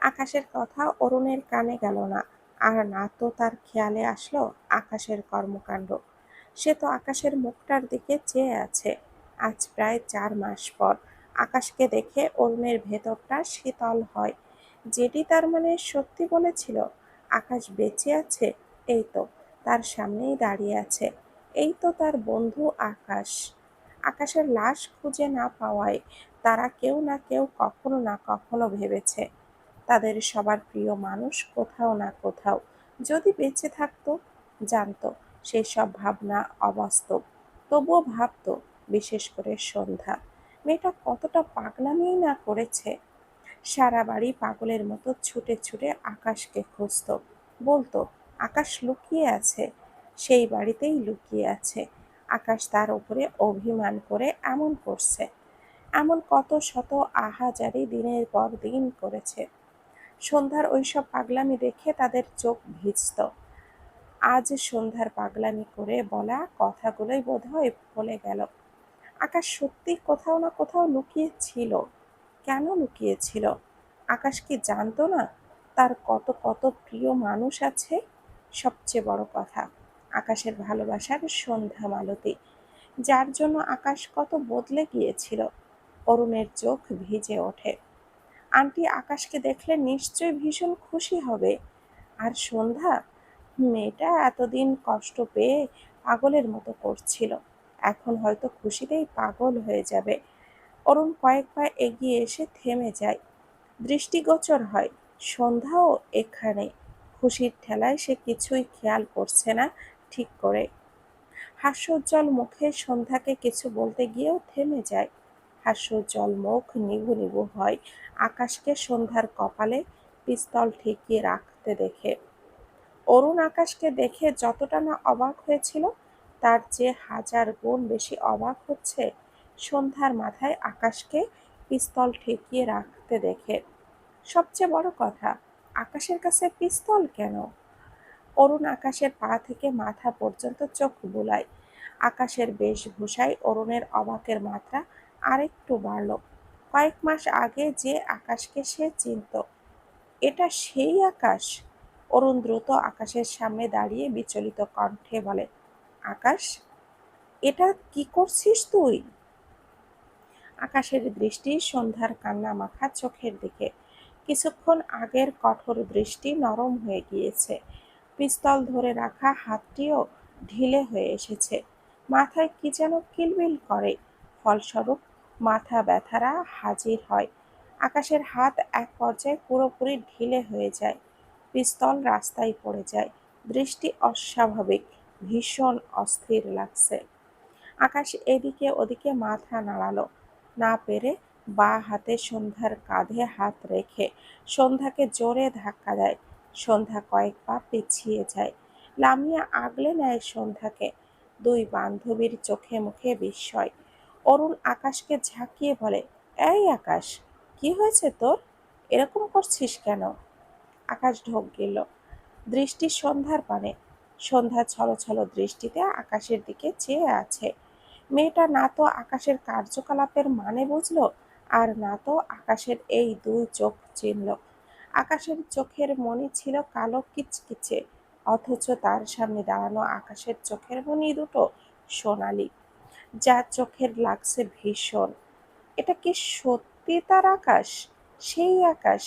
আকাশের কথা অরুণের কানে গেল না। আর না তো তার খেয়ালে আসলো আকাশের কর্মকাণ্ড। সে তো আকাশের মুখটার দিকে চেয়ে আছে। আজ প্রায় চার মাস পর আকাশকে দেখে অরুণের ভেতরটা শীতল হয়। যেটি তার মানে সত্যি বলেছিল, আকাশ বেঁচে আছে, এই তো তার সামনেই দাঁড়িয়ে আছে, এই তো তার বন্ধু আকাশ। আকাশের লাশ খুঁজে না পাওয়ায় তারা কেউ না কেউ কখনো না কখনো ভেবেছে তাদের সবার প্রিয় মানুষ কোথাও না কোথাও। যদি বেঁচে থাকতো, জানতো সেই সব ভাবনা অবাস্তব। তবুও ভাবতো, বিশেষ করে সন্ধ্যা, মেয়েটা কতটা পাগলামিই না করেছে। সারা বাড়ি পাগলের মতো ছুটে ছুটে আকাশকে খুঁজত। বলতো, আকাশ লুকিয়ে আছে, সেই বাড়িতেই লুকিয়ে আছে। আকাশ তার উপরে অভিমান করে এমন করছে। এমন কত শত আহাজারি দিনের পর দিন করেছে। সন্ধ্যার ওইসব পাগলামি দেখে তাদের চোখ ভিজত। আজ সন্ধ্যার পাগলামি করে বলা কথাগুলোই বোধহয় ভুলে গেল। আকাশ সত্যি কোথাও না কোথাও লুকিয়ে ছিল কেন লুকিয়ে ছিল আকাশ কি জানতো না তার কত কত প্রিয় মানুষ আছে? সবচেয়ে বড় কথা, আকাশের ভালোবাসার সন্ধ্যা মালতী, যার জন্য আকাশ কত বদলে গিয়েছিল। অরুণের চোখ ভিজে ওঠে। আন্টি আকাশকে দেখলে নিশ্চয়ই ভীষণ খুশি হবে। আর সন্ধ্যা? মেয়েটা এতদিন কষ্ট পেয়ে পাগলের মতো করছিল। এখন হয়তো খুশিতেই পাগল হয়ে যাবে। অরুণ কয়েক পা এগিয়ে এসে থেমে যায়। দৃষ্টিগোচর হয়, সন্ধ্যাও এখানে। খুশির ঠেলায় সে কিছুই খেয়াল করছে না ঠিক করে। হাস্যোজ্জ্বল মুখে সন্ধ্যাকে কিছু বলতে গিয়েও থেমে যায়। হাস্যোজ্জ্বল মুখ নিভু নিভু হয় আকাশকে সন্ধ্যার কপালে পিস্তল ঠেকিয়ে রাখতে দেখে। অরুণ আকাশকে দেখে যতটা না অবাক হয়েছিল, তার চেয়ে হাজার গুণ বেশি অবাক হচ্ছে, সন্ধ্যার মাথায় আকাশকে পিস্তল ঠেকিয়ে রাখতে দেখে। সবচেয়ে বড় কথা, আকাশের কাছে পিস্তল কেন? অরুণ আকাশের পা থেকে মাথা পর্যন্ত চোখ বুলায়। আকাশের বেশভূষায় অরুণের অবাকের মাত্রা আরেকটু বাড়ল। কয়েক মাস আগে যে আকাশকে সে চিনত, এটা সেই আকাশ? অরুণ দ্রুত আকাশের সামনে দাঁড়িয়ে বিচলিত কণ্ঠে বলে, আকাশ? এটা কি করছিস তুই? আকাশের দৃষ্টি সন্ধ্যার কান্না মাখা চোখের দিকে। কিছুক্ষণ আগের কঠোর দৃষ্টি নরম হয়ে গিয়েছে। পিস্তল ধরে রাখা হাতটিও ঢিলে হয়ে এসেছে। মাথায় কি যেন কিলবিল করে। ফলস্বরূপ মাথা ব্যথারা হাজির হয়। আকাশের হাত এক পর্যায়ে পুরোপুরি ঢিলে হয়ে যায়, পিস্তল রাস্তায় পড়ে যায়। দৃষ্টি অস্বাভাবিক, ভীষণ অস্থির লাগছে। আকাশ এদিকে ওদিকে মাথা নাড়ালো। না পেরে বা হাতে সন্ধ্যার কাঁধে হাত রেখে সন্ধ্যাকে জোরে ধাক্কা দেয়। সন্ধ্যা কয়েক পা পিছিয়ে যায়। লামিয়া আগলে নেয় সন্ধ্যাকে। দুই বান্ধবীর চোখে মুখে বিস্ময়। অরুণ আকাশকে ঝাঁকিয়ে বলে, এই আকাশ, কি হয়েছে তোর? এরকম করছিস কেন? আকাশ ঢোক গেল। দৃষ্টি সন্ধ্যার পানে। সন্ধ্যা ছলো ছলো দৃষ্টিতে আকাশের দিকে চেয়ে আছে। মেয়েটা না তো আকাশের কার্যকলাপের মানে বুঝলো, আর না তো আকাশের এই দুই চোখ চিনল। আকাশের চোখের মনি ছিল কালো কিচকিচে, অথচ তার সামনে দাঁড়ানো আকাশের চোখের মনি দুটো সোনালি। যা চোখের লাগছে ভীষণ। এটা কি সত্যি তার আকাশ? সেই আকাশ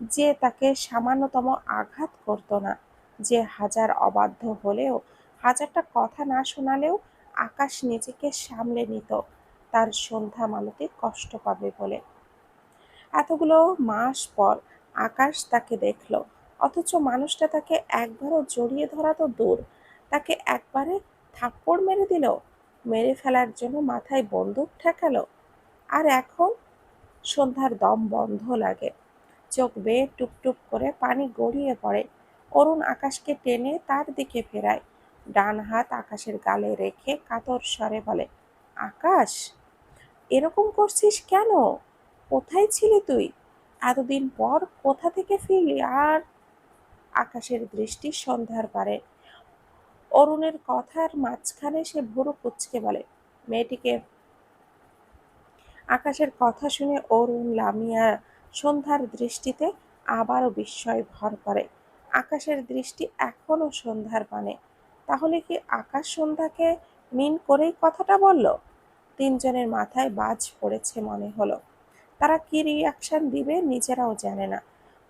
যে তাকে সামান্যতম আঘাত করতো না, যে হাজার অবাধ্য হলেও, হাজারটা কথা না শোনালেও আকাশ নিজেকে সামলে নিত, তার সন্ধ্যা মালতী কষ্ট পাবে বলে। এতগুলো মাস পর আকাশ তাকে দেখল, অথচ মানুষটা তাকে একবারও জড়িয়ে ধরা তো দূর, তাকে একবারে থাপ্পড় মেরে দিল। মেরে ফেলার জন্য মাথায় বন্দুক ঠেকালো। আর এখন সন্ধ্যার দম বন্ধ লাগে। চোখ বেয়ে টুপটুপ করে পানি গড়িয়ে পড়ে। অরুণ আকাশকে টেনে তার দিকে ফেরায়। ডান হাত আকাশের গালে রেখে কাতর স্বরে বলে, আকাশ, এরকম করছিস কেন? কোথায় ছিলি তুই? এতদিন পর কোথা থেকে ফিরলি? আর? আকাশের দৃষ্টি সন্ধ্যার পারে। অরুণের কথার মাঝখানে সে ভুরু কুচকে বলে, মেয়েটিকে আকাশের কথা শুনে অরুণ লামিয়া সন্ধ্যার দৃষ্টিতে আবারও বিস্ময় ভর করে। আকাশের দৃষ্টি এখনও সন্ধ্যার পানে। তাহলে কি আকাশ সন্ধ্যাকে মিন করেই কথাটা বলল? তিনজনের মাথায় বাজ পড়েছে মনে হলো। তারা কি রিয়াকশন দিবে নিজেরাও জানে না।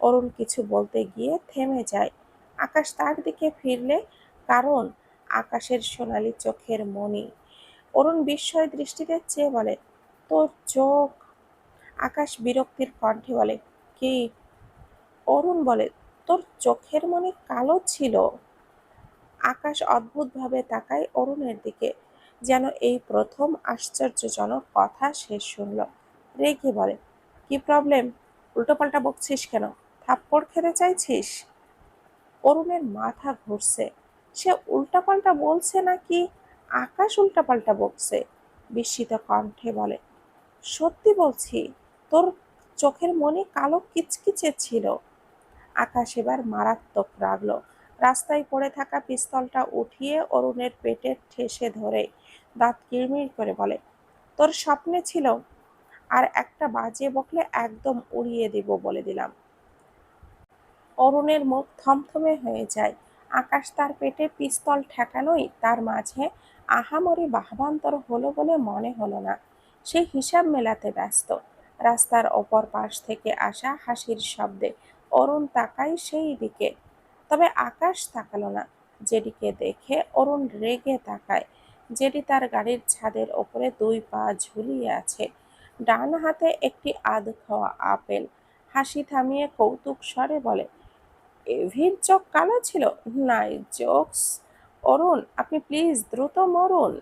অরুণ কিছু বলতে গিয়ে থেমে যায়। আকাশ তার দিকে ফিরলে কারণ আকাশের সোনালি চোখের মণি। অরুণ বিস্ময় দৃষ্টিতে চেয়ে বলে, তোর চোখ? আকাশ বিরক্তির কণ্ঠে বলে, কি? অরুণ বলে, তোর চোখের মনে কালো ছিল। আকাশ অদ্ভুতভাবে তাকায় অরুণের দিকে, যেন এই প্রথম আশ্চর্যজনক কথা সে শুনল। রেগে বলে, কি প্রবলেম উল্টোপাল্টা বকছিস কেন? থাপ্পড় খেতে চাইছিস? অরুণের মাথা ঘুরছে। সে উল্টাপাল্টা বলছে নাকি? আকাশ উল্টাপাল্টা বকছে, বিস্মিত কণ্ঠে বলে। সত্যি বলছি, তোর চোখের মনে কালো কিচকিচে ছিল। আকাশ এবার মারাত্মক রাগলো। রাস্তায় পড়ে থাকা পিস্তলটা উঠিয়ে অরুণের পেটে ঠেসে ধরে দাঁত কিরমির করে বলে, তোর স্বপ্নে ছিল, আর একটা বাজে বকলে একদম উড়িয়ে দেব বলে দিলাম। অরুণের মুখ থমথমে হয়ে যায়। আকাশ তার পেটে পিস্তল ঠেকানোই তার মাঝে আহামরি বাহবান্তর হলো বলে মনে হলো না। সে হিসাব মেলাতে ব্যস্ত। রাস্তার অপর পাশ থেকে আসা হাসির শব্দে অরুণ তাকায় সেই দিকে। তবে আকাশ তাকালো না। যেদিকে দেখে অরুণ রেগে তাকায়। যেটি তার গাড়ির ছাদের ওপরে দুই পা ঝুলিয়ে আছে। ডান হাতে একটি আধ খাওয়া আপেল। হাসি থামিয়ে কৌতুক স্বরে বলে এভির চোখ কালো ছিল। নাই, জোকস, অরুণ, আপনি প্লিজ দ্রুত মরুন।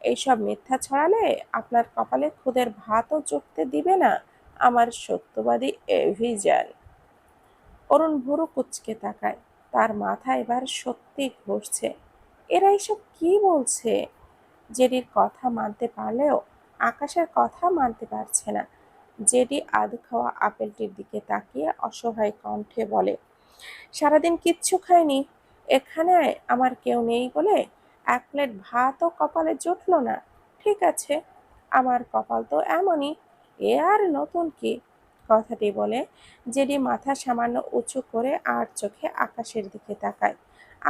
এইসব মিথ্যা ছড়ালে আপনার কপালে খুদের ভাতও চুকতে দিবে না, আমার সত্যবাদী এভিজান। অরুণ ভুরু কুচকে তাকায়। তার মাথা এবার সত্যি ঘুরছে। এরা এসব কি বলছে? জেডির কথা মানতে পারলেও আকাশের কথা মানতে পারছে না। জেডি আধ খাওয়া আপেলটির দিকে তাকিয়ে অসহায় কণ্ঠে বলে সারাদিন কিচ্ছু খায়নি এখানে আমার কেউ নেই বলে এক প্লেট ভাতও কপালে জুটল না। ঠিক আছে, আমার কপাল তো এমনই, এ আর নতুন কি? কথাটি বলে জেডি মাথা সামান্য উঁচু করে আর চোখে আকাশের দিকে তাকায়।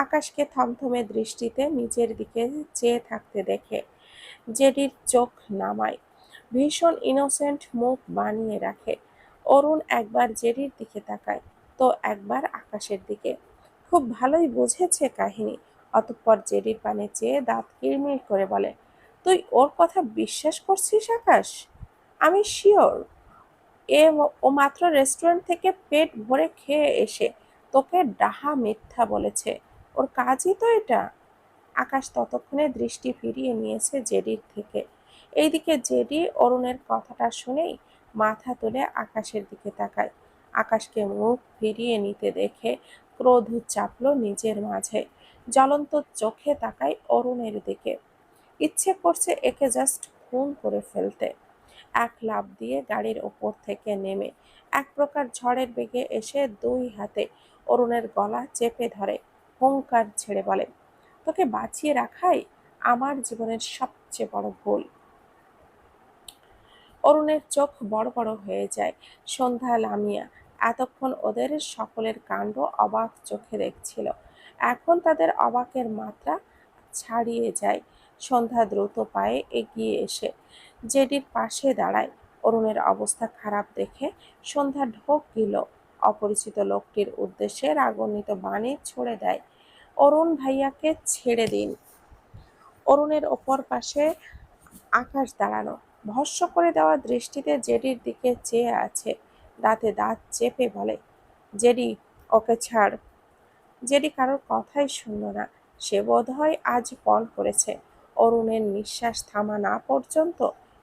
আকাশকে থমথমে দৃষ্টিতে নিজের দিকে চেয়ে থাকতে দেখে জেডির চোখ নামায়, ভীষণ ইনোসেন্ট মুখ বানিয়ে রাখে। অরুণ একবার জেডির দিকে তাকায়। তো একবার আকাশের দিকে। খুব ভালোই বুঝেছে কাহিনী। অতঃপর জেডির পানে চেয়ে দাঁত কিরমির করে বলে, তুই ওর কথা বিশ্বাস করছিস আকাশ? আমি শিওর। এ ও মাত্র রেস্টুরেন্ট থেকে পেট ভরে খেয়ে এসে তোকে ডাহা মিথ্যা বলেছে। ওর কাজই তো এটা। আকাশ ততক্ষণে দৃষ্টি ফিরিয়ে নিয়েছে জেডির থেকে। এইদিকে জেডি অরুণের কথাটা শুনেই মাথা তুলে আকাশের দিকে তাকায়। আকাশকে মুখ ফিরিয়ে নিতে দেখে ক্রোধ চাপল নিজের মাঝে। জ্বলন্ত চোখে তাকায় অরুণের দিকে। ইচ্ছে করছে একে জাস্ট খুন করে ফেলতে। এক লাফ দিয়ে গাড়ির ওপর থেকে নেমে এক প্রকার ঝড়ের বেগে এসে দুই হাতে অরুণের গলা চেপে ধরে, হুঙ্কার ছেড়ে বলে, তোকে বাঁচিয়ে রাখাই আমার জীবনের সবচেয়ে বড় ভুল। অরুণের চোখ বড় বড় হয়ে যায়। সন্ধ্যা লামিয়া এতক্ষণ ওদের সকলের কাণ্ড অবাক চোখে দেখছিল। এখন তাদের অবাকের মাত্রা ছাড়িয়ে যায়। সন্ধ্যা দ্রুত পায়ে এগিয়ে এসে জেডির পাশে দাঁড়ায়। অরুণের অবস্থা খারাপ দেখে সন্ধ্যা ঢোক গিল। অপরিচিত লোকটির উদ্দেশ্যে রাগান্বিত বাণী ছুড়ে দেয়, অরুণ ভাইয়াকে ছেড়ে দিন। অরুণের ওপর পাশে আকাশ দাঁড়ানো। ভস্য করে দেওয়া দৃষ্টিতে জেডির দিকে চেয়ে আছে। দাঁতে দাঁত চেপে বলে, জেডি, ওকে ছাড়। জেডি কারোর কথাই শুনল না। সে বোধহয় আজ পণ করেছে। অরুণের নিঃশ্বাস থামা না পর্যন্ত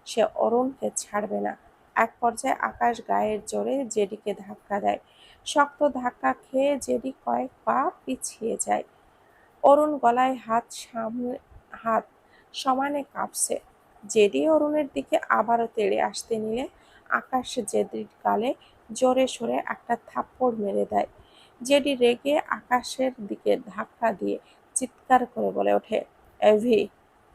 সে অরুণকে ছাড়বে না। এক পর্যায়ে আকাশ গায়ের জোরে জেডিকে ধাক্কা দেয়। শক্ত ধাক্কা খেয়ে জেডি কয়েক পা পিছিয়ে যায়। অরুণ গলায় হাত সামনে হাত সমানে কাঁপছে। জেডি অরুণের দিকে আবারও তেড়ে আসতে নিলে আকাশ জেডির গালে জোরে সরে একটা থাপ্পড় মেরে দেয় জেডি রেগে আকাশের দিকে ধাক্কা দিয়ে চিৎকার করে বলে ওঠে এভি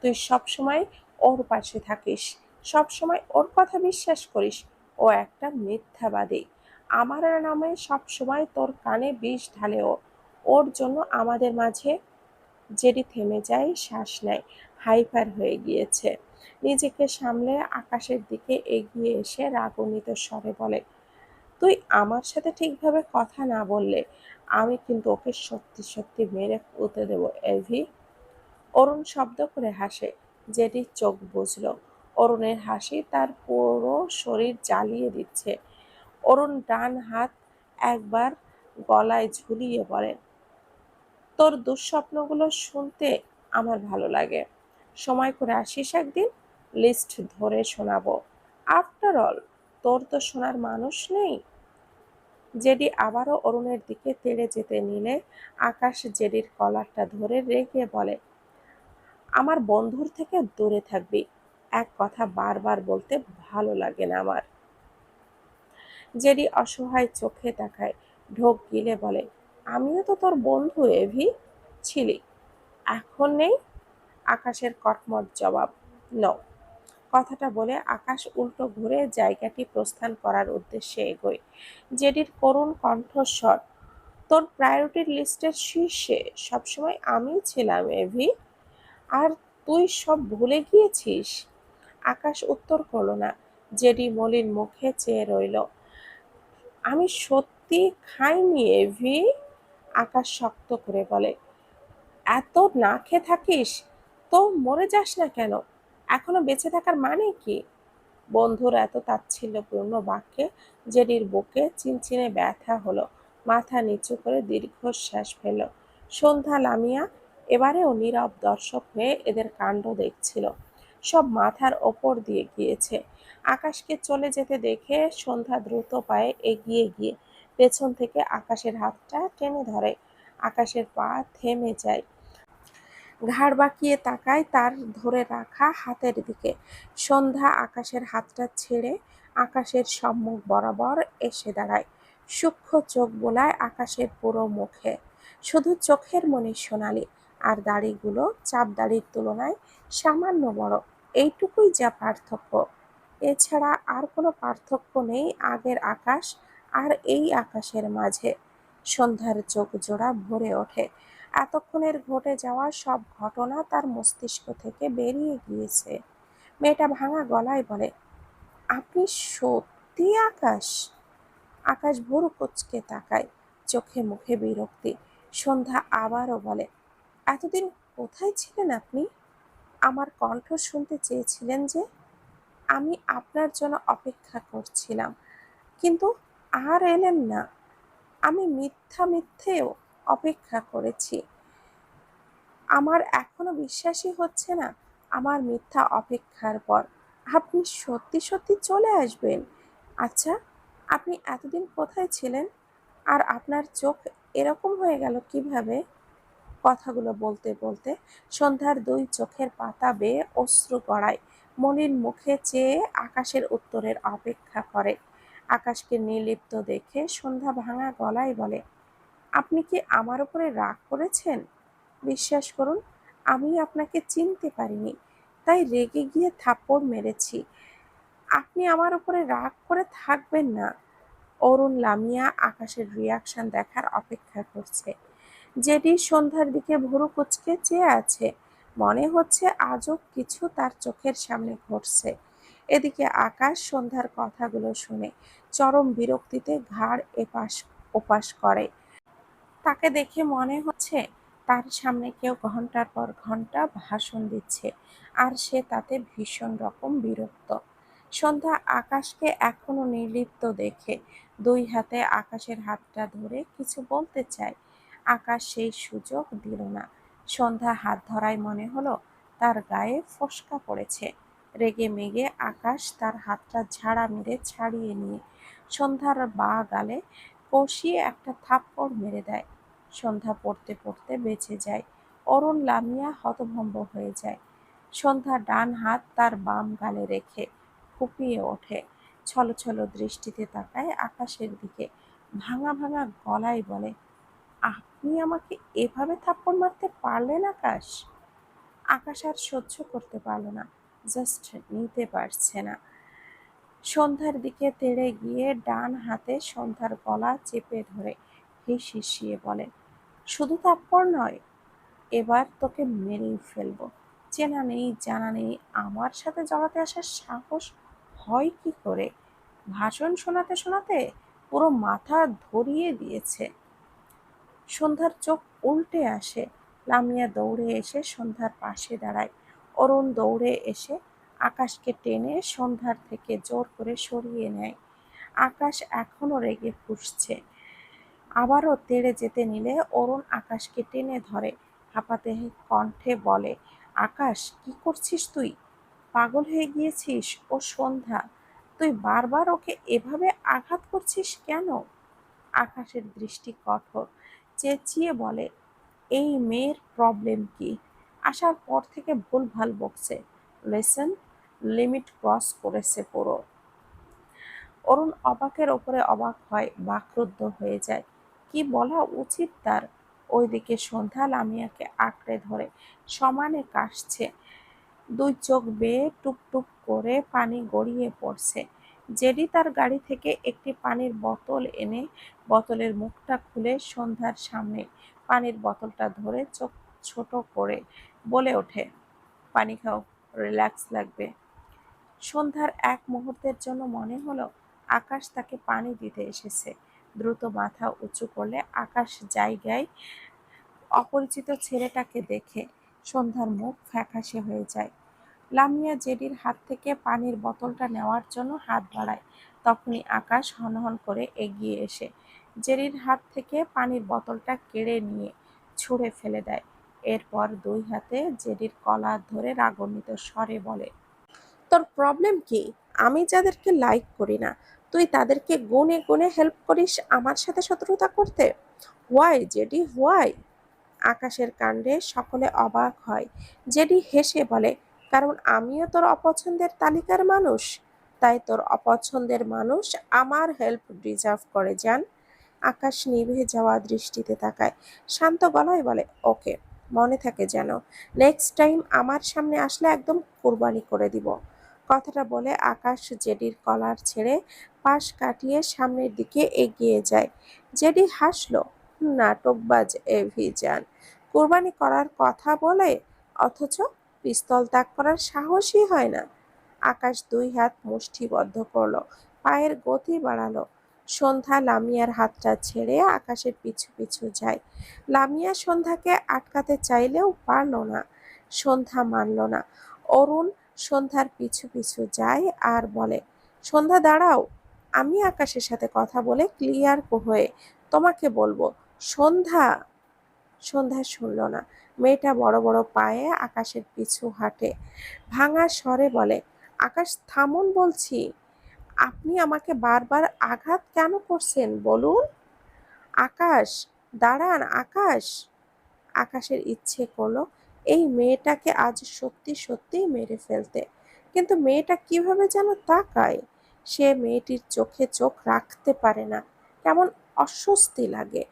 তুই সবসময় ওর পাশে থাকিস, সবসময় ওর কথা বিশ্বাস করিস, ও একটা মিথ্যাবাদী। আমার নামে সবসময় তোর কানে বিষ ঢালে ও। ওর জন্য আমাদের মাঝে জেডি থেমে যায়, শ্বাস নেয় হাইপার হয়ে গিয়েছে। নিজেকে সামলে আকাশের দিকে এগিয়ে এসে রাগনিত স্বরে বলে, তুই আমার সাথে ঠিকভাবে কথা না বললে আমি কিন্তু ওকে সত্যি সত্যি মেরে পুঁতে দেবো, এভি। অরুণ শব্দ করে হাসে জেডির চোখ বুঝল অরুণের হাসি তার পুরো শরীর জ্বালিয়ে দিচ্ছে। অরুণ ডান হাত একবার গলায় ঝুলিয়ে বলেন তোর দুঃস্বপ্নগুলো শুনতে আমার ভালো লাগে। সময় করে আসিস একদিন লিস্ট ধরে শোনাবো। আফটার অল তোর তো শোনার মানুষ নেই। জেডি আবারও অরুণের দিকে তেড়ে যেতে নিলে, আকাশ জেডির কলারটা ধরে রেগে বলে, আমার বন্ধুর থেকে দূরে থাকবি। এক কথা বারবার বলতে ভালো লাগে না আমার। জেডি অসহায় চোখে তাকায়, ঢোক গিলে বলে, আমিও তো তোর বন্ধু, এভি। ছিলি। এখন নেই? আকাশের কটমট জবাব ন কথাটা বলে আকাশ উল্টো ঘুরে জায়গাটি প্রস্থান করার উদ্দেশ্যে এগোয়। জেডির করুণ কণ্ঠস্বর, তোর প্রায়োরিটির লিস্টের শীর্ষে সবসময় আমি ছিলাম, এভি। আর তুই সব ভুলে গিয়েছিস? আকাশ উত্তর করল না। জেডি মলিন মুখে চেয়ে রইল, আমি সত্যি খাইনি, এভি। আকাশ শক্ত করে বলে, এত না খেয়ে থাকিস? তো মরে যাস না কেন? এখনও বেঁচে থাকার মানে কি? বন্ধুর, এত তাচ্ছিল্যপূর্ণ বাক্যে জেডির বুকে চিনচিনে ব্যথা হলো। মাথা নিচু করে দীর্ঘশ্বাস ফেল সন্ধ্যা লামিয়া এবারেও নীরব দর্শক হয়ে এদের কাণ্ড দেখছিল। সব মাথার ওপর দিয়ে গিয়েছে। আকাশকে চলে যেতে দেখে সন্ধ্যা দ্রুত পায়ে এগিয়ে গিয়ে পেছন থেকে আকাশের হাতটা টেনে ধরে। আকাশের পা থেমে যায়। ঘাড় বাঁকিয়ে তাকায় তার ধরে রাখা হাতের দিকে। সন্ধ্যা আকাশের হাতটা ছেড়ে আকাশের সম্মুখ বরাবর এসে দাঁড়ায়। সূক্ষ্ম চোখ বোলায় আকাশের পুরো মুখে। শুধু চোখের মনে সোনালি, আর দাড়িগুলো চাপ দাড়ির তুলনায় সামান্য বড়। এইটুকুই যা পার্থক্য। এছাড়া আর কোনো পার্থক্য নেই আগের আকাশ আর এই আকাশের মাঝে। সন্ধ্যার চোখ জোড়া ভরে ওঠে। এতক্ষণের ঘটে যাওয়া সব ঘটনা তার মস্তিষ্ক থেকে বেরিয়ে গিয়েছে। মেয়েটা ভাঙা গলায় বলে, আপনি সত্যি আকাশ? আকাশ ভুরু কুচকে তাকায়, চোখে মুখে বিরক্তি। সন্ধ্যা আবারও বলে, এতদিন কোথায় ছিলেন আপনি? আমার কণ্ঠ শুনতে চেয়েছিলেন যে, আমি আপনার জন্য অপেক্ষা করছিলাম, কিন্তু আর এলেন না। আমি মিথ্যা মিথ্যেও অপেক্ষা করেছি। আমার এখনও বিশ্বাসই হচ্ছে না আমার মিথ্যা অপেক্ষার পর। আপনি সত্যি সত্যি চলে আসবেন। আচ্ছা আপনি এতদিন কোথায় ছিলেন? আর আপনার চোখ এরকম হয়ে গেল কীভাবে? কথাগুলো বলতে বলতে সন্ধ্যার দুই চোখের পাতা বেয়ে অশ্রু গড়ায়, মলিন মুখে চেয়ে আকাশের উত্তরের অপেক্ষা করে। আকাশকে নির্লিপ্ত দেখে সন্ধ্যা ভাঙা গলায় বলে আপনি কি আমার উপরে রাগ করেছেন? বিশ্বাস করুন, আমি আপনাকে চিনতে পারিনি। তাই রেগে গিয়ে থাপ্পড় মেরেছি। আপনি আমার উপরে রাগ করে থাকবেন না। অরুণ লামিয়া আকাশের রিয়াকশন দেখার অপেক্ষা করছে। যেটি সন্ধ্যার দিকে ভুরু কুচকে চেয়ে আছে। মনে হচ্ছে আজও কিছু তার চোখের সামনে ঘটছে। এদিকে আকাশ সন্ধ্যার কথাগুলো শুনে চরম বিরক্তিতে ঘাড় এপাশ, ওপাশ করে। তাকে দেখে মনে হচ্ছে তার সামনে কেউ ঘণ্টার পর ঘণ্টা ভাষণ দিচ্ছে, আর সে তাতে ভীষণ রকম বিরক্ত। সন্ধ্যা আকাশকে এখনও নির্লিপ্ত দেখে দুই হাতে আকাশের হাতটা ধরে কিছু বলতে চায়। আকাশ সেই সুযোগ দিল না। সন্ধ্যা হাত ধরায় মনে হলো তার গায়ে ফসকা পড়েছে। রেগে মেগে আকাশ তার হাতটা ঝাড়া মেরে ছাড়িয়ে নিয়ে সন্ধ্যার বা গালে কষিয়ে একটা থাপ্পড় মেরে দেয়। সন্ধ্যা পড়তে পড়তে বেঁচে যায়। অরুণ লামিয়া হতভম্ব হয়ে যায়। সন্ধ্যা ডান হাত তার বাম গালে রেখে ফুপিয়ে ওঠে। ছলো ছলো দৃষ্টিতে তাকায় আকাশের দিকে। ভাঙা ভাঙা গলায় বলে, আপনি আমাকে এভাবে থাপ্পড় মারতে পারলেন আকাশ আকাশ আর সহ্য করতে পারল না। জাস্ট নিতে পারছে না। সন্ধ্যার দিকে তেড়ে গিয়ে ডান হাতে সন্ধ্যার গলা চেপে ধরে হিস হিসিয়ে বলে, শুধু তাপ্পর নয়, এবার তোকে মেরেই ফেলব। চেনা নেই, জানা নেই, আমার সাথে জড়াতে আসার সাহস হয় কি করে? ভাষণ শোনাতে শোনাতে পুরো মাথা ধরিয়ে দিয়েছে। সন্ধ্যার চোখ উল্টে আসে। লামিয়া দৌড়ে এসে সন্ধ্যার পাশে দাঁড়ায়। অরুণ দৌড়ে এসে আকাশকে টেনে সন্ধ্যার থেকে জোর করে সরিয়ে নেয়। আকাশ এখনও রেগে ফুঁসছে। আবারও তেড়ে যেতে নিলে অরুণ আকাশকে টেনে ধরে, হাঁপাতে কণ্ঠে বলে, আকাশ, কি করছিস তুই? পাগল হয়ে গিয়েছিস? ও সন্ধ্যা, তুই বারবার ওকে এভাবে আঘাত করছিস কেন? আকাশের দৃষ্টি কঠোর, চেঁচিয়ে বলে, এই মেয়ের প্রবলেম কি? আসার পর থেকে ভুলভাল বকছে। লেসন লিমিট ক্রস করেছে পুরো। অরুণ অবাকের ওপরে অবাক হয়, বাকরুদ্ধ হয়ে যায়। কি বলা উচিত তার? ওইদিকে সন্ধ্যা লামিয়াকে আঁকড়ে ধরে, সমানে কাশছে। দুই চোখ বেয়ে টুপটুপ করে পানি গড়িয়ে পড়ছে। জেডি তার গাড়ি থেকে একটি পানির বোতল এনে বোতলের মুখটা খুলে সন্ধ্যার সামনে পানির বোতলটা ধরে চোখ ছোট করে বলে ওঠে, পানি খাও, রিল্যাক্স লাগবে। সন্ধ্যার এক মুহূর্তের জন্য মনে হলো আকাশ তাকে পানি দিতে এসেছে। দ্রুত মাথা উঁচু করলে আকাশ জায়গায় অপরিচিত ছেলেটাকে দেখে সন্ধ্যার মুখ ফ্যাকাশে হয়ে যায়। লামিয়া জেডির হাত থেকে পানির বোতলটা নেওয়ার জন্য হাত বাড়ায়। তখনই আকাশ হনহন করে এগিয়ে এসে জেরির হাত থেকে পানির বোতলটা কেড়ে নিয়ে ছুঁড়ে ফেলে দেয়। এরপর দুই হাতে জেডির কলার ধরে রাগান্বিত স্বরে বলে তোর প্রবলেম কি? আমি যাদেরকে লাইক করি না, তুই তাদেরকে গুনে গুনে হেল্প করিস আমার সাথে শত্রুতা করতে? হোয়াই জেডি হোয়াই আকাশের কাণ্ডে সকলে অবাক হয়। জেডি হেসে বলে, কারণ আমিও তোর অপছন্দের তালিকার মানুষ। তাই তোর অপছন্দের মানুষ আমার হেল্প ডিজার্ভ করে যান আকাশ নিভে যাওয়া দৃষ্টিতে তাকায়, শান্ত গলায় বলে, ওকে, মনে থাকে যেন নেক্সট টাইম আমার সামনে আসলে একদম কোরবানি করে দিব। কথাটা বলে আকাশ জেডির কলার ছেড়ে পাশ কাটিয়ে সামনের দিকে এগিয়ে যায়। জেডি হাসলো, নাটকবাজ এভিজান। কোরবানি করার কথা বলে, অথচ পিস্তল ত্যাগ করার সাহসই হয় না। আকাশ দুই হাত মুষ্টিবদ্ধ করল, পায়ের গতি বাড়ালো। সন্ধ্যা লামিয়ার হাতটা ছেড়ে আকাশের পিছু পিছু যায়। লামিয়া সন্ধ্যাকে আটকাতে চাইলেও পারল না। সন্ধ্যা মানল না। অরুণ সন্ধ্যার পিছু পিছু যায় আর বলে, সন্ধ্যা, দাঁড়াও। আমি আকাশের সাথে কথা বলে ক্লিয়ার হয়ে তোমাকে বলব, সন্ধ্যা। সন্ধ্যা শুনল না। মেয়েটা বড় বড় পায়ে আকাশের পিছু হাঁটে, ভাঙা স্বরে বলে, আকাশ, থামুন বলছি। আপনি আমাকে বারবার আঘাত কেন করছেন বলুন? আকাশ, দাঁড়ান, আকাশ। আকাশের ইচ্ছে করল এই মেয়েটাকে আজ সত্যি সত্যি মেরে ফেলতে। কিন্তু মেয়েটা কীভাবে যেন তাকায়, সে মেয়েটির চোখে চোখ রাখতে পারে না। কেমন অস্বস্তি লাগে।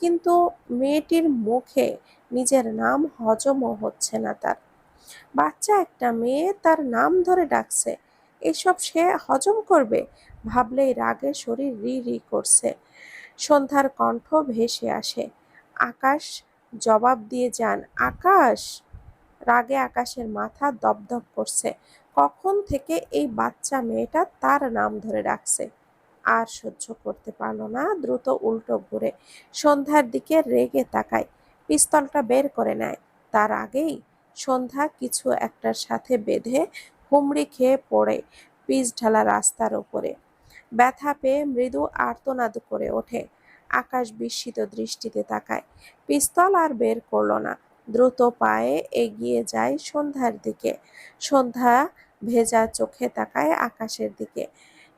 কিন্তু মেয়েটির মুখে নিজের নাম হজমও হচ্ছে না তার। বাচ্চা একটা মেয়ে তার নাম ধরে ডাকছে। এসব সে হজম করবে? ভাবলেই রাগে শরীর রি রি করছে। সন্ধ্যার কণ্ঠ ভেসে আসে। আকাশ জবাব দিয়ে যান, আকাশ? রাগে আকাশের মাথা দপদপ করছে। কখন থেকে এই বাচ্চা মেয়েটা তার নাম ধরে ডাকছে আর সহ্য করতে পারল না, দ্রুত উল্টো ঘুরে সন্ধ্যার দিকে রেগে তাকায়, পিস্তলটা বের করে নেয়। তার আগেই সন্ধ্যা কিছু একটার সাথে বেঁধে হুমড়ি খেয়ে পড়ে পিচ ঢালা রাস্তার ওপরে। ব্যথা পেয়ে মৃদু আর্তনাদ করে ওঠে। আকাশ বিস্মিত দৃষ্টিতে তাকায়। পিস্তল আর বের করল না। দ্রুত পায়ে এগিয়ে যায় সন্ধ্যার দিকে। সন্ধ্যা ভেজা চোখে তাকায় আকাশের দিকে।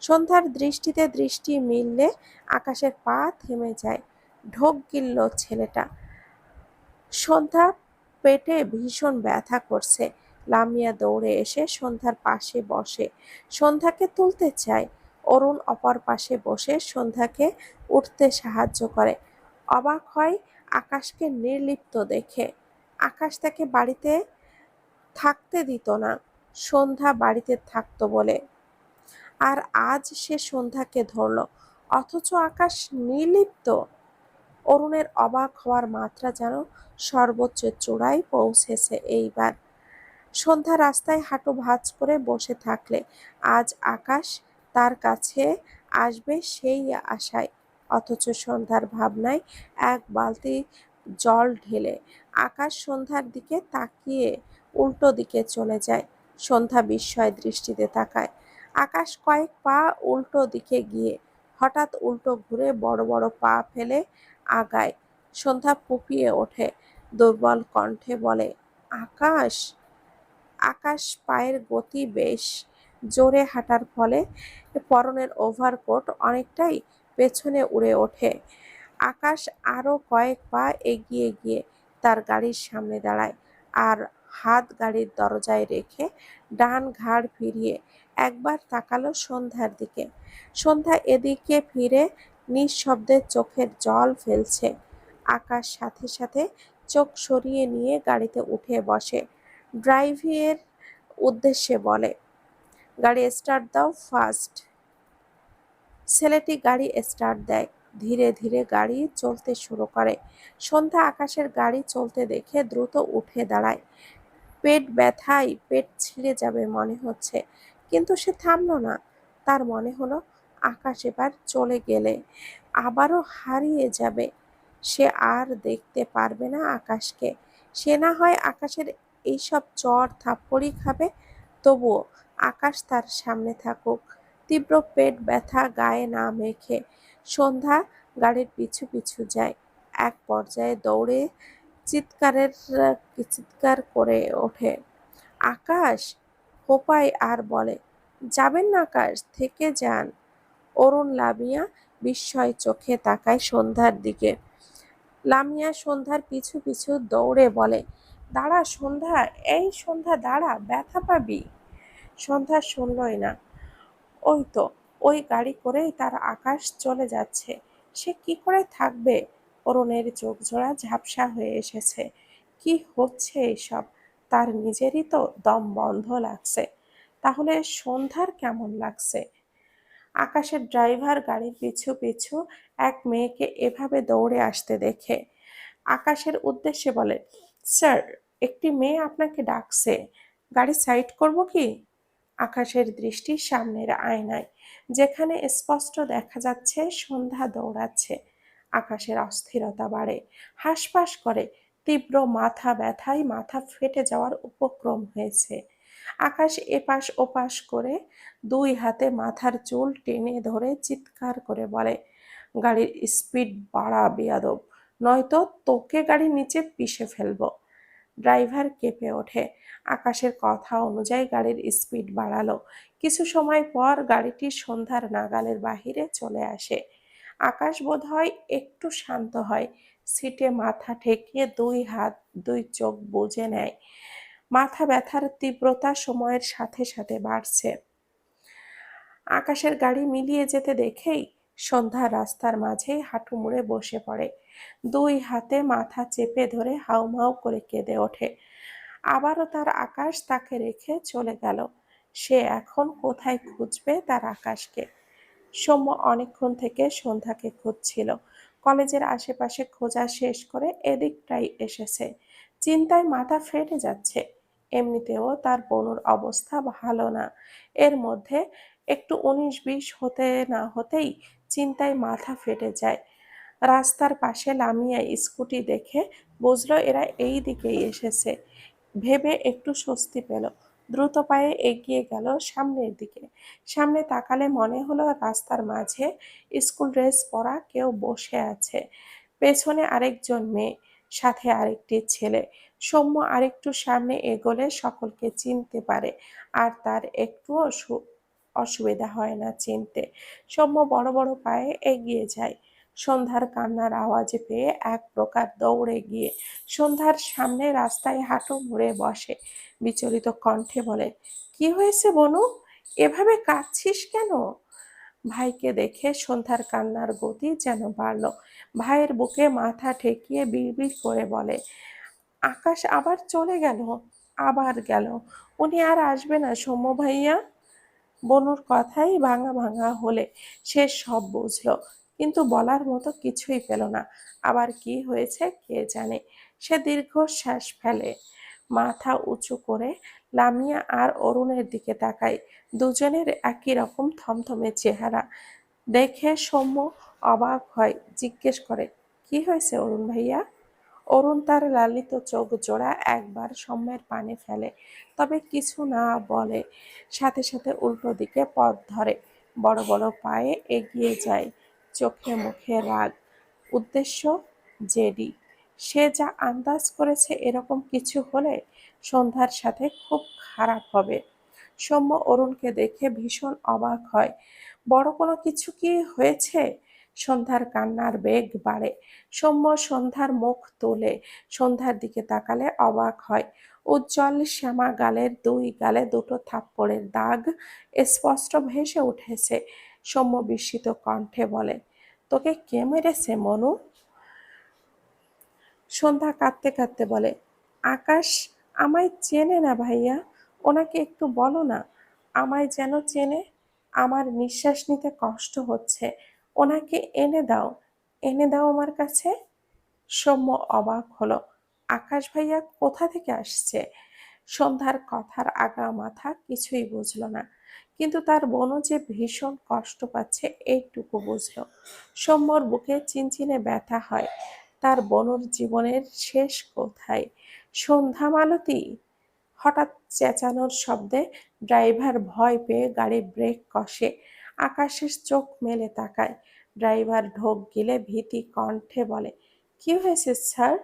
সন্ধ্যার দৃষ্টিতে দৃষ্টি মিললে আকাশের পা থেমে যায়। ঢোক গিলল ছেলেটা। সন্ধ্যা পেটে ভীষণ ব্যথা করছে। লামিয়া দৌড়ে এসে সন্ধ্যার পাশে বসে। সন্ধ্যাকে তুলতে চায়। অরুণ অপর পাশে বসে সন্ধ্যাকে উঠতে সাহায্য করে। অবাক হয় আকাশকে নির্লিপ্ত দেখে। আকাশ তাকে বাড়িতে থাকতে দিত না, সন্ধ্যা বাড়িতে থাকতো বলে। আর আজ সে সন্ধ্যাকে ধরল, অথচ আকাশ নির্লিপ্ত। অরুণের অবাক হওয়ার মাত্রা যেন সর্বোচ্চ চূড়ায় পৌঁছেছে এইবার। সন্ধ্যা রাস্তায় হাঁটু ভাঁজ করে বসে থাকলে, আজ আকাশ তার কাছে আসবে সেই আশায়। অথচ সন্ধ্যার ভাবনায় এক বালতি জল ঢেলে আকাশ সন্ধ্যার দিকে তাকিয়ে উল্টো দিকে চলে যায়। সন্ধ্যা বিস্ময় দৃষ্টিতে তাকায়। আকাশ কয়েক পা উল্টো দিকে গিয়ে হঠাৎ উল্টো ঘুরে বড় বড় পা ফেলে আগায়। সন্ধ্যা পুপিয়ে ওঠে, দুর্বল কণ্ঠে বলে, আকাশ আকাশ পায়ের গতি বেশ। জোরে হাঁটার ফলে পরনের ওভারকোট অনেকটাই পেছনে উড়ে ওঠে। আকাশ আরও কয়েক পা এগিয়ে গিয়ে তার গাড়ির সামনে দাঁড়ায় আর হাত গাড়ির দরজায় রেখে ডান ঘাড় ফিরিয়ে একবার তাকালো সন্ধ্যার দিকে। সন্ধ্যা এদিকে ফিরে নিঃশব্দে চোখের জল ফেলছে। আকাশ সাথে সাথে চোখ সরিয়ে নিয়ে গাড়িতে উঠে বসে। ড্রাইভের উদ্দেশ্যে বলে গাড়ি স্টার্ট দাও ফাস্ট ছেলেটি গাড়ি স্টার্ট দেয়। ধীরে ধীরে গাড়ি চলতে শুরু করে। সন্ধ্যা আকাশের গাড়ি চলতে দেখে দ্রুত উঠে দাঁড়ায়। পেট ব্যথায় পেট ছিঁড়ে যাবে মনে হচ্ছে, কিন্তু সে থামলো না। তার মনে হলো আকাশ এবার চলে গেলে আবারও হারিয়ে যাবে। সে আর দেখতে পারবে না আকাশকে। সে না হয় আকাশের এইসব চর থাপ্পড়ই খাবে, তবুও আকাশ তার সামনে থাকুক। তীব্র পেট ব্যথা গায়ে না মেখে সন্ধ্যা গাড়ির পিছু পিছু যায়। এক পর্যায়ে দৌড়ে চিৎকারের, চিৎকার করে ওঠে। আকাশ হোপায় আর বলে, যাবেন না আকাশ, থেকে যান। অরুণ লামিয়া বিস্ময় চোখে তাকায় সন্ধ্যার দিকে। লামিয়া সন্ধ্যার পিছু পিছু দৌড়ে বলে, দাঁড়া সন্ধ্যা, এই সন্ধ্যা দাঁড়া, ব্যথা পাবি। সন্ধ্যা শুনলই না। ওই তো, ওই গাড়ি করেই তার আকাশ চলে যাচ্ছে। সে কি করে থাকবে? অরুণের চোখ জোড়া ঝাপসা হয়ে এসেছে। কি হচ্ছে এইসব তার নিজেরই তো দম বন্ধ লাগছে। তাহলে সন্ধ্যার কেমন লাগছে? আকাশের ড্রাইভার গাড়ির পিছু পিছু এক মেয়েকে এভাবে দৌড়ে আসতে দেখে। আকাশের উদ্দেশ্যে বলে, স্যার, একটি মেয়ে আপনাকে ডাকছে। গাড়ি সাইড করব কি? আকাশের দৃষ্টি সামনের আয়নায়, যেখানে স্পষ্ট দেখা যাচ্ছে সন্ধ্যা দৌড়াচ্ছে। আকাশের অস্থিরতা বাড়ে হাসপাস করে, তীব্র মাথা ব্যথায় মাথা ফেটে যাওয়ার উপক্রম হয়েছে। আকাশ এপাশ ওপাশ করে দুই হাতে মাথার চুল টেনে ধরে চিৎকার করে বলে, গাড়ির স্পিড বাড়া বেয়াদব, নয়তো তোকে গাড়ির নিচে পিষে ফেলব। ড্রাইভার কেঁপে ওঠে। আকাশের কথা অনুযায়ী গাড়ির স্পিড বাড়ালো। কিছু সময় পর গাড়িটি সন্ধ্যার নাগালের বাহিরে চলে আসে। আকাশ বোধ হয় একটু শান্ত হয়। সিটে মাথা ঠেকিয়ে দুই হাত, দুই চোখ বুজে নেয়। মাথা ব্যথার তীব্রতা সময়ের সাথে সাথে বাড়ছে। আকাশের গাড়ি মিলিয়ে যেতে দেখেই সন্ধ্যা রাস্তার মাঝেই হাঁটু মুড়ে বসে পড়ে। দুই হাতে মাথা চেপে ধরে হাউমাউ করে কেঁদে ওঠে। আবারও তার আকাশ তাকে রেখে চলে গেল। সে এখন কোথায় খুঁজবে তার আকাশকে? সৌম্য অনেকক্ষণ থেকে সন্ধ্যাকে খুঁজছিল। কলেজের আশেপাশে খোঁজা শেষ করে এদিকটাই এসেছে। চিন্তায় মাথা ফেটে যাচ্ছে। এমনিতেও তার বনুর অবস্থা ভালো না। এর মধ্যে একটু উনিশ বিশ হতে না হতেই চিন্তায় মাথা ফেটে যায়। রাস্তার পাশে লামিয়া স্কুটি দেখে বুঝলো এরা এই দিকেই এসেছে। ভেবে একটু স্বস্তি পেল। দ্রুত পায়ে এগিয়ে গেল সামনের দিকে। সামনে তাকালে মনে হলো রাস্তার মাঝে স্কুল ড্রেস পরা কেউ বসে আছে। পেছনে আরেকজন মেয়ে, সাথে আরেকটি ছেলে। সৌম্য আরেকটু সামনে এগোলে সকলকে চিনতে পারে, আর তার একটুও অসুবিধা হয় না চিনতে। সৌম্য বড় বড় পায়ে এগিয়ে যায়। সন্ধ্যার কান্নার আওয়াজ পেয়ে এক প্রকার দৌড়ে গিয়ে সন্ধ্যার সামনে রাস্তায় হাঁটু মুড়ে বসে। বিচলিত কণ্ঠে বলে, কি হয়েছে বনু? এভাবে কাঁদছিস কেন? ভাইকে দেখে সন্ধ্যার কান্নার গতি যেন বাড়ল। ভাইয়ের বুকে মাথা ঠেকিয়ে বিড়বিড় করে বলে, আকাশ আবার চলে গেল, আবার গেল। উনি আর আসবে না সৌম্য ভাইয়া? বনুর কথাই ভাঙা ভাঙা হলে সে সব বুঝলো। কিন্তু বলার মতো কিছুই পেল না। আবার কি হয়েছে কে জানে? সে দীর্ঘশ্বাস ফেলে। মাথা উঁচু করে লামিয়া আর অরুণের দিকে তাকায়। দুজনের একই রকম থমথমে চেহারা। দেখে সৌম্য অবাক হয়, জিজ্ঞেস করে, কি হয়েছে অরুণ ভাইয়া? অরুণ তার লালিত চোখ জোড়া একবার সৌম্যের পানে ফেলে, তবে কিছু না বলে। সাথে সাথে উল্টো দিকে পথ ধরে। বড় বড় পায়ে এগিয়ে যায়। চোখে মুখে রাগ। উদ্দেশ্য, জেডি। সে যা আন্দাজ করেছে এরকম কিছু হলে সন্ধ্যার সাথে খুব খারাপ হবে। সৌম্য অরুণকে দেখে ভীষণ অবাক হয়। বড় কোনো কিছু কি হয়েছে? সন্ধ্যার কান্নার বেগ বাড়ে। সৌম্য সন্ধ্যার মুখ তোলে, সন্ধ্যার দিকে তাকালে অবাক হয়। উজ্জ্বল শ্যামা গালের দুই গালে দুটো থাপ্পড়ের দাগ স্পষ্ট ভেসে উঠেছে। সৌম্য বিস্মিত কণ্ঠে বলে তোকে কে মেরেছে, মনু? সন্ধ্যা কাঁদতে কাঁদতে বলে, আকাশ আমায় চেনে না ভাইয়া, ওনাকে একটু বলো না, আমায় যেন চেনে, আমার নিঃশ্বাস নিতে কষ্ট হচ্ছে, ওনাকে এনে দাও এনে দাও আমার কাছে। সৌম্য অবাক হলো, আকাশ ভাইয়া কোথা থেকে আসছে? সন্ধ্যার কথার আগা মাথা কিছুই বুঝলো না কিন্তু তার বোনও যে ভীষণ কষ্ট পাচ্ছে, এইটুকু বুঝলো। সৌম্যর বুকে চিনচিনে ব্যথা হয়। তার বনুর জীবনের শেষ কোথায়? সন্ধ্যা মালতি হঠাৎ চেঁচানোর শব্দে ড্রাইভার ভয় পেয়ে গাড়ি ব্রেক কষে আকাশের চোখ মেলে তাকায়। ড্রাইভার ঢোক গিলে ভীতি কণ্ঠে বলে, কি হয়েছে স্যার?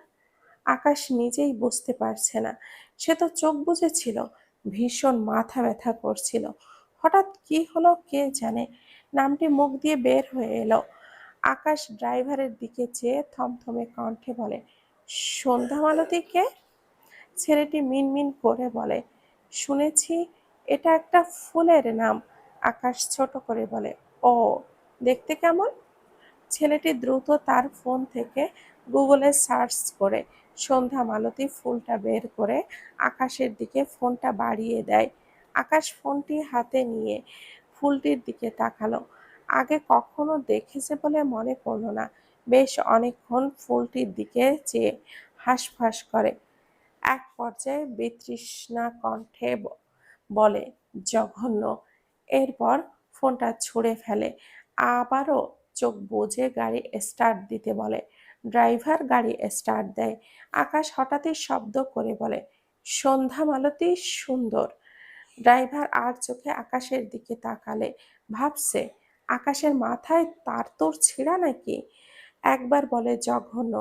আকাশ নিজেই বুঝতে পারছে না। সে তো চোখ বুঝেছিল ভীষণ মাথা ব্যথা করছিল। হঠাৎ কি হলো কে জানে? নামটি মুখ দিয়ে বের হয়ে এলো। আকাশ ড্রাইভারের দিকে চেয়ে থমথমে কণ্ঠে বলে, সন্ধ্যা মালতীকে ছেলেটি মিনমিন করে বলে, শুনেছি এটা একটা ফুলের নাম। আকাশ ছোট করে বলে, ও, দেখতে কেমন? ছেলেটি দ্রুত তার ফোন থেকে গুগলে সার্চ করে সন্ধ্যা মালতী ফুলটা বের করে আকাশের দিকে ফোনটা বাড়িয়ে দেয়। আকাশ ফোনটি হাতে নিয়ে ফুলটির দিকে তাকালো। আগে কখনো দেখেছে বলে মনে পড়ল না। বেশ অনেকক্ষণ ফুলটির দিকে চেয়ে হাঁসফাঁস করে। এক পর্যায়ে বিতৃষ্ণা কণ্ঠে বলে, জঘন্য। এরপর ফোনটা ছুঁড়ে ফেলে। আবারও চোখ বুজে গাড়ি স্টার্ট দিতে বলে। ড্রাইভার গাড়ি স্টার্ট দেয়। আকাশ হঠাৎই শব্দ করে বলে সন্ধ্যা মালতী সুন্দর। ড্রাইভার আর চোখে আকাশের দিকে তাকালে। ভাবছে, আকাশের মাথায় তার তোর ছিঁড়া নাকি? একবার বলে জঘন্য,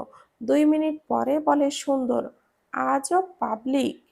দুই মিনিট পরে বলে সুন্দর আজও পাবলিক।